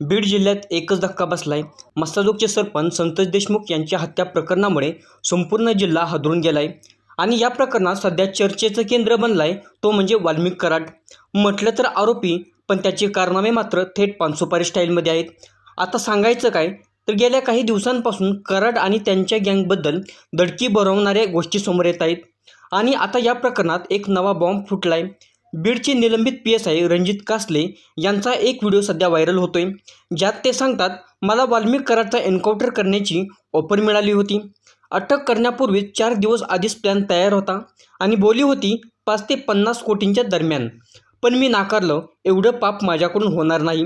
बीड जिल्ह्यात एकच धक्का बसलाय. मस्साजोगचे सरपंच संतोष देशमुख यांच्या हत्या प्रकरणामुळे संपूर्ण जिल्हा हादरून गेलाय. आणि या प्रकरणात सध्या चर्चेचं केंद्र बनलाय तो म्हणजे वाल्मिक कराड. म्हटलं तर आरोपी पण त्याचे कारनामे मात्र थेट पानसुपारी स्टाईलमध्ये आहेत. आता सांगायचं काय तर गेल्या काही दिवसांपासून कराड आणि त्यांच्या गँगबद्दल दडकी बरवणाऱ्या गोष्टी समोर येत आहेत. आणि आता या प्रकरणात एक नवा बॉम्ब फुटलाय. बीडचे निलंबित P S I Ranjit Kasle यांचा एक व्हिडिओ सध्या व्हायरल होतोय. ज्यात ते सांगतात मला वाल्मिक कराडचा एन्काउंटर करण्याची ऑफर मिळाली होती. अटक करण्यापूर्वी चार दिवस आधीच प्लॅन तयार होता आणि बोली होती पाच ते पन्नास कोटींच्या दरम्यान. पण मी नाकारलं एवढं पाप माझ्याकडून होणार नाही.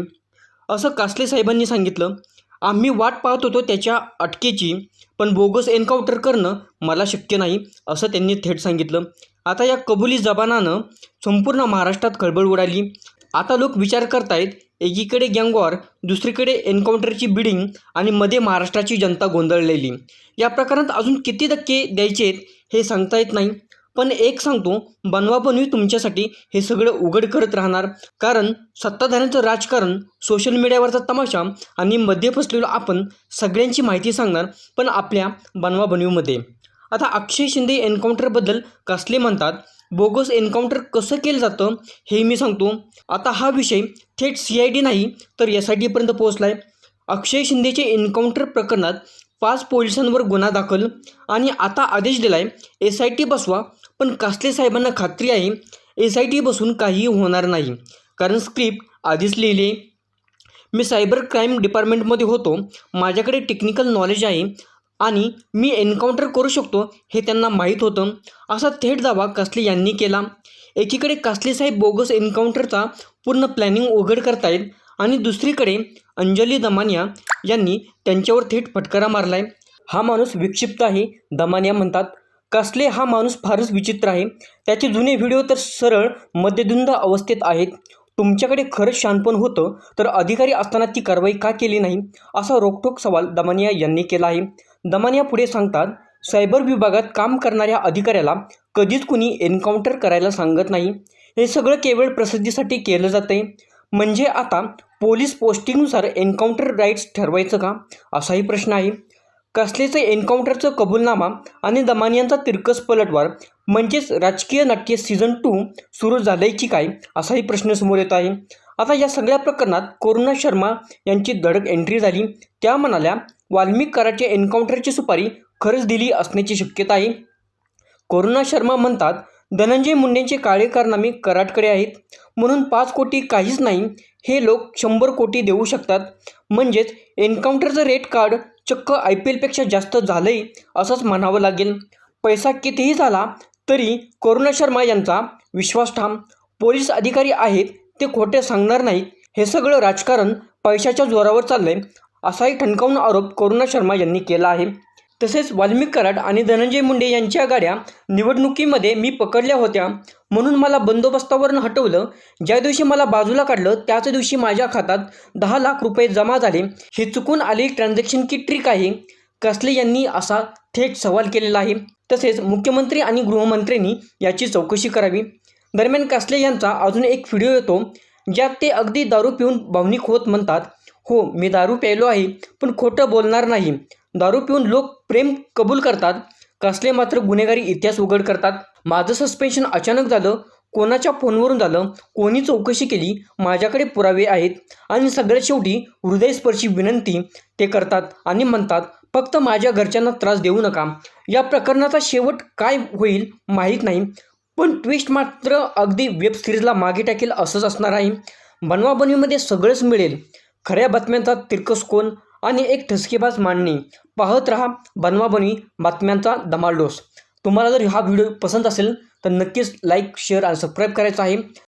असं कासले साहेबांनी सांगितलं. आम्ही वाट पाहत होतो त्याच्या अटकेची पण बोगस एन्काउंटर करणं मला शक्य नाही असं त्यांनी थेट सांगितलं. आता या कबुली जबानानं संपूर्ण महाराष्ट्रात खळबळ उडाली. आता लोक विचार करतायत एकीकडे गँगवॉर दुसरीकडे एन्काउंटरची बिडिंग आणि मध्ये महाराष्ट्राची जनता गोंधळलेली. या प्रकरणात अजून किती धक्के द्यायचे हे सांगता येत नाही. पण एक सांगतो बनवाबनवी तुमच्यासाठी हे सगळं उघड करत राहणार. कारण सत्ताधाऱ्यांचं राजकारण सोशल मीडियावरचा तमाशा आणि मध्ये फसलेलो आपण सगळ्यांची माहिती सांगणार पण आपल्या बनवाबनवीमध्ये आता अक्षय शिंदे एन्काउंटरबद्दल कसले म्हणतात? बोगस एन्काउंटर कसं केलं जातं हे मी सांगतो. आता हा विषय थेट सी आय डी नाही तर एस आय डीपर्यंत पोहोचला आहे अक्षय शिंदेचे एन्काउंटर प्रकरणात पाच पोलिसांवर गुन्हा दाखल आणि आता आदेश दिला आहे एस आय टी बसवा. पण कासले साहेबांना खात्री आहे? एस आय टी बसून काहीही होणार नाही. कारण स्क्रिप्ट आधीच लिहिली मी सायबर क्राईम डिपार्टमेंटमध्ये होतो. माझ्याकडे टेक्निकल नॉलेज आहे. आणि मी एन्काउंटर करू शकतो हे त्यांना माहीत होतं. असा थेट दावा कासले यांनी केला. एकीकडे कासले साहेब बोगस एन्काउंटरचा पूर्ण प्लॅनिंग उघड करतायत आणि दुसरीकडे अंजली दमानिया यांनी त्यांच्यावर थेट फटकारा मारलाय. हा माणूस विक्षिप्त आहे दमानिया म्हणतात. कासले हा माणूस फारच विचित्र आहे. त्याचे जुने व्हिडिओ तर सरळ मध्यधुंद अवस्थेत आहेत. तुमच्याकडे खरंच शानपण होतं तर अधिकारी असताना ती कारवाई का केली नाही? असा रोखठोक सवाल दमानिया यांनी केला आहे. दमानिया पुढे सांगतात सायबर विभागात काम करणाऱ्या अधिकाऱ्याला कधीच कुणी एन्काउंटर करायला सांगत नाही. हे सगळं केवळ प्रसिद्धीसाठी केलं जात आहे म्हणजे आता पोलीस पोस्टिंगनुसार एन्काउंटर राईट्स ठरवायचं का? असाही प्रश्न आहे. कसलेचं एन्काउंटरचं कबूलनामा आणि दमानियांचा तिरकस पलटवार म्हणजेच राजकीय नाट्य सीझन टू सुरू झालंय की काय? असाही प्रश्न समोर येत आहे. आता या सगळ्या प्रकरणात करुणा शर्मा यांची धडक एंट्री झाली. त्या म्हणाल्या वाल्मिक कराच्या एन्काउंटरची सुपारी खरंच दिली असण्याची शक्यता आहे. करुणा शर्मा म्हणतात धनंजय मुंडेंचे काळे कारनामे कराडकडे आहेत. म्हणून पाच कोटी काहीच नाही. हे लोक शंभर कोटी देऊ शकतात. म्हणजेच एन्काउंटरचं रेट कार्ड चक्क आय पी एलपेक्षा जास्त झालं आहे असंच म्हणावं लागेल. पैसा कितीही झाला तरी करुणा शर्मा यांचा विश्वास ठाम. पोलीस अधिकारी आहेत ते खोटे सांगणार नाहीत. हे सगळं राजकारण पैशाच्या जोरावर चाललं आहे असाही ठणकावून आरोप करुणा शर्मा यांनी केला आहे. तसेच वाल्मिक कराड आणि धनंजय मुंडे यांच्या गाड्या निवडणुकीमध्ये मी पकडल्या होत्या. म्हणून मला बंदोबस्तावरून हटवलं. ज्या दिवशी मला बाजूला काढलं त्याच दिवशी माझ्या खात्यात दहा लाख रुपये जमा झाले. हे चुकून आलेली ट्रान्झॅक्शन की ट्रिक आहे? कसले यांनी असा थेट सवाल केलेला आहे. तसेच मुख्यमंत्री आणि गृहमंत्र्यांनी याची चौकशी करावी. दरम्यान कसले यांचा अजून एक व्हिडिओ येतो ज्यात ते अगदी दारू पिऊन भावनिक होत म्हणतात. हो मी दारू प्यायलो आहे पण खोटं बोलणार नाही. दारू पिऊन लोक प्रेम कबूल करतात. कसले मात्र गुन्हेगारी इतिहास उघड करतात. माझं सस्पेन्शन अचानक झालं कोणाच्या फोनवरून झालं कोणी चौकशी केली माझ्याकडे पुरावे आहेत. आणि सगळ्यात शेवटी हृदयस्पर्शी विनंती ते करतात आणि म्हणतात फक्त माझ्या घरच्यांना त्रास देऊ नका. या प्रकरणाचा शेवट काय होईल माहीत नाही पण ट्विस्ट मात्र अगदी वेब सिरीजला मागे टाकेल असंच असणार आहे. बनवाबनवीमध्ये सगळंच मिळेल. खऱ्या बातम्यांचा तिरकस कोण आणि एक ठसकेबाज मांडणी. पाहत रहा बनवाबनी बातम्यांचा धमालडोस तुम्हाला जर हा व्हिडिओ पसंत असेल तर नक्कीच लाईक शेअर आणि सबस्क्राईब करायचा आहे.